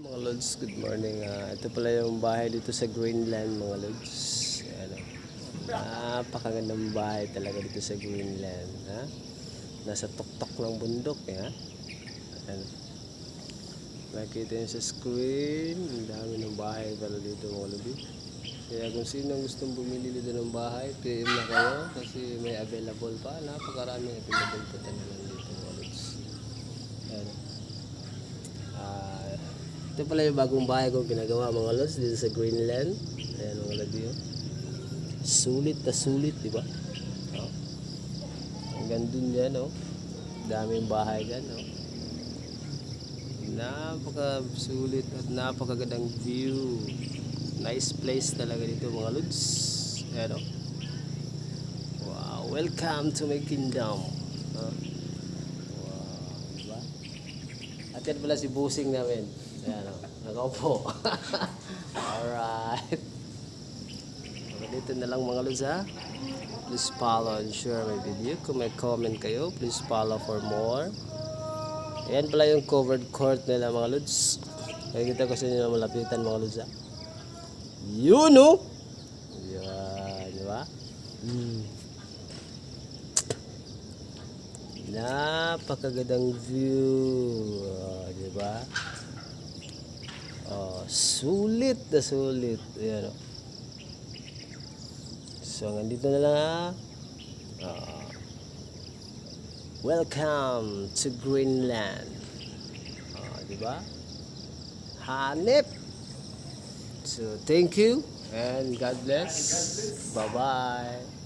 Mga Lods, good morning. Ah, ito pala yung bahay dito sa Greenland, mga Lods. Ano, napakagandang bahay talaga dito sa Greenland. Ha? Nasa tuktok ng bundok. Eh, ha? Ano, nakita nyo sa screen. Ang dami ng bahay pala dito, mga Lods. Kaya kung sino gustong bumili dito ng bahay, PM na kayo kasi may available pa. Napakaraming available pa talaga dito, mga Lods. Ano, ito pala yung bagong bahay kong pinagawa mga lods dito sa Greenland. Ayan mga lods yun. Sulit na sulit, di ba? Oh. Hanggang dun yan, oh. Daming bahay dyan, oh. Napaka sulit at napakagandang view. Nice place talaga dito mga lods. Ayan, oh. Wow, welcome to my kingdom. Oh. Wow, di ba? At yan pala si Busing namin. Ayan o, nakaupo. Alright. Dito na lang mga lods ha. Please follow and share my video. Kung may comment kayo, please follow for more. Ayan pala yung covered court nila mga lods. Nakikita ko sa inyo na malapitan mga lods ha. Yun o! Yan, di ba? Hmm. Napakagandang view. Oh, di ba? Oh, sulit na sulit. Ayan, oh. So, nandito na lang ha. Oh. welcome to Greenland. Oh, di ba? Hanip. So, thank you and God bless. Bye-bye.